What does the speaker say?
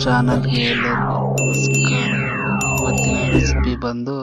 ಚಾನಲ್ಗೆ ಎಲ್ಲರಿಗೂ ನಮಸ್ಕಾರ ಇವತ್ತಿನ ರೆಸಿಪಿ ಬಂದು